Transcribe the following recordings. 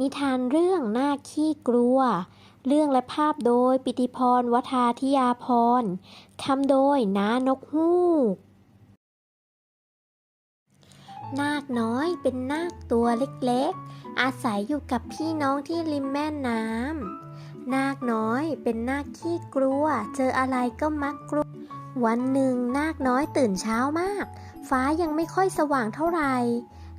นิทานเรื่องนาคขี้กลัว เรื่องและภาพโดยปิติพรวทาธิยาพรคำโดยน้านกฮูก นาคน้อยเป็นนาคตัวเล็กๆ อาศัยอยู่กับพี่น้องที่ริมแม่น้ำ นาคน้อยเป็นนาคขี้กลัว เจออะไรก็มักกลัว วันหนึ่งนาคน้อยตื่นเช้ามาก ฟ้ายังไม่ค่อยสว่างเท่าไหร่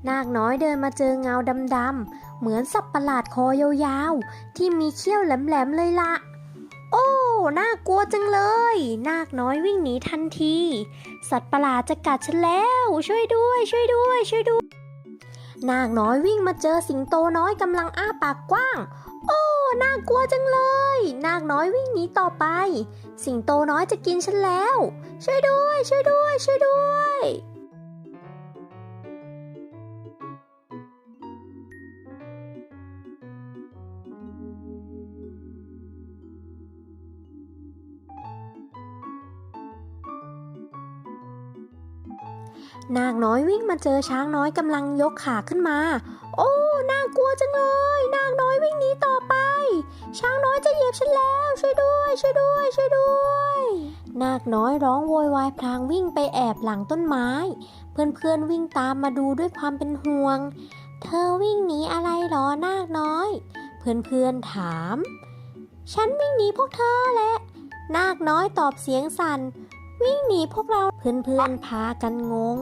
นาคน้อยเดินมาเจอเงาดำๆ เหมือนสัตว์ประหลาดคอยาวๆ ที่มีเขี้ยวแหลมๆเลยละโอ้ น่ากลัวจังเลย นาคน้อยวิ่งหนีทันที สัตว์ประหลาดจะกัดฉันแล้ว ช่วยด้วย ช่วยด้วย ช่วยด้วย นาคน้อยวิ่งมาเจอสิงโตน้อยกำลังอ้าปากกว้าง โอ้ น่ากลัวจังเลย นาคน้อยวิ่งหนีต่อไป สิงโตน้อยจะกินฉันแล้ว ช่วยด้วย ช่วยด้วย ช่วยด้วย นาคน้อยวิ่งมาเจอช้างน้อยกำลังยกขาขึ้นมา โอ้น่ากลัวจังเลย นางน้อยวิ่งหนีต่อไป ช้างน้อยจะเหยียบฉันแล้ว ช่วยด้วย ช่วยด้วย ช่วยด้วยนาคน้อยร้องโวยวายพลางวิ่งไปแอบหลังต้นไม้ เพื่อนๆวิ่งตามมาดูด้วยความเป็นห่วง เธอวิ่งหนีอะไรหรอนาคน้อย เพื่อนๆถาม ฉันวิ่งหนีพวกเธอแหละ นาคน้อยตอบเสียงสั่น วิ่งหนีพวกเราเพื่อนๆพากันงง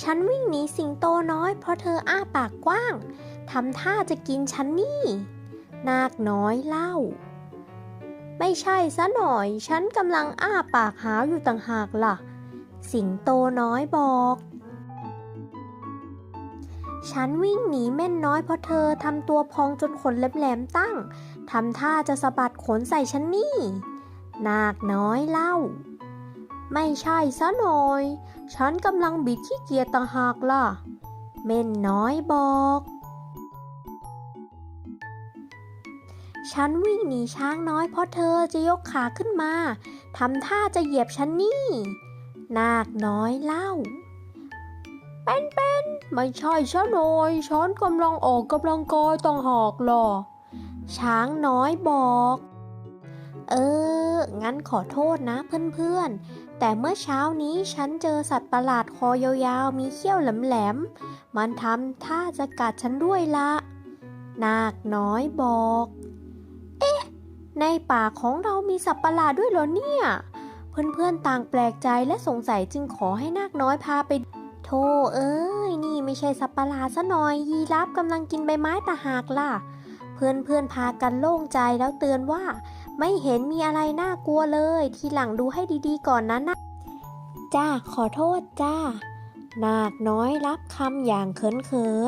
ฉันวิ่งหนีสิงโตน้อยเพราะเธออ้าปากกว้างทำท่าจะกินฉันนี่ นาคน้อยเล่า ไม่ใช่ซะหน่อย ฉันกำลังอ้าปากหาวอยู่ต่างหากล่ะ สิงโตน้อยบอก ฉันวิ่งหนีแม่นน้อยเพราะเธอทำตัวพองจนขนแหลมๆตั้งทำท่าจะสะบัดขนใส่ฉันนี่ นาคน้อยเล่า ไม่ใช่ซะหน่อย ฉันกำลังบิดขี้เกียจต่างหากล่ะ เม่นน้อยบอก ฉันวิ่งหนีช้างน้อยเพราะเธอจะยกขาขึ้นมาทำท่าจะเหยียบฉันนี่ นาคน้อยเล่า เป็นเป็นไม่ใช่ซะหน่อย ฉันกำลังออกกำลังกายต่างหากล่ะช้างน้อยบอก เออ งั้นขอโทษนะเพื่อนๆ แต่เมื่อเช้านี้ฉันเจอสัตว์ประหลาดคอยาวๆ มีเขี้ยวแหลมๆ มันทำท่าจะกัดฉันด้วยละ นาคน้อยบอก เอ๊ะ ในป่าของเรามีสัตว์ประหลาดด้วยเหรอเนี่ย เพื่อนๆ ต่างแปลกใจและสงสัยจึงขอให้นาคน้อยพาไป โธ่เอ้ย นี่ไม่ใช่สัตว์ประหลาดซะหน่อย ยีราฟกำลังกินใบไม้ตาหากล่ะ เพื่อนๆ พากันโล่งใจแล้วเตือนว่า ไม่เห็นมีอะไรน่ากลัวเลย ทีหลังดูให้ดีๆก่อนนะนะจ้าขอโทษจ้า นาคน้อยรับคำอย่างเขินๆ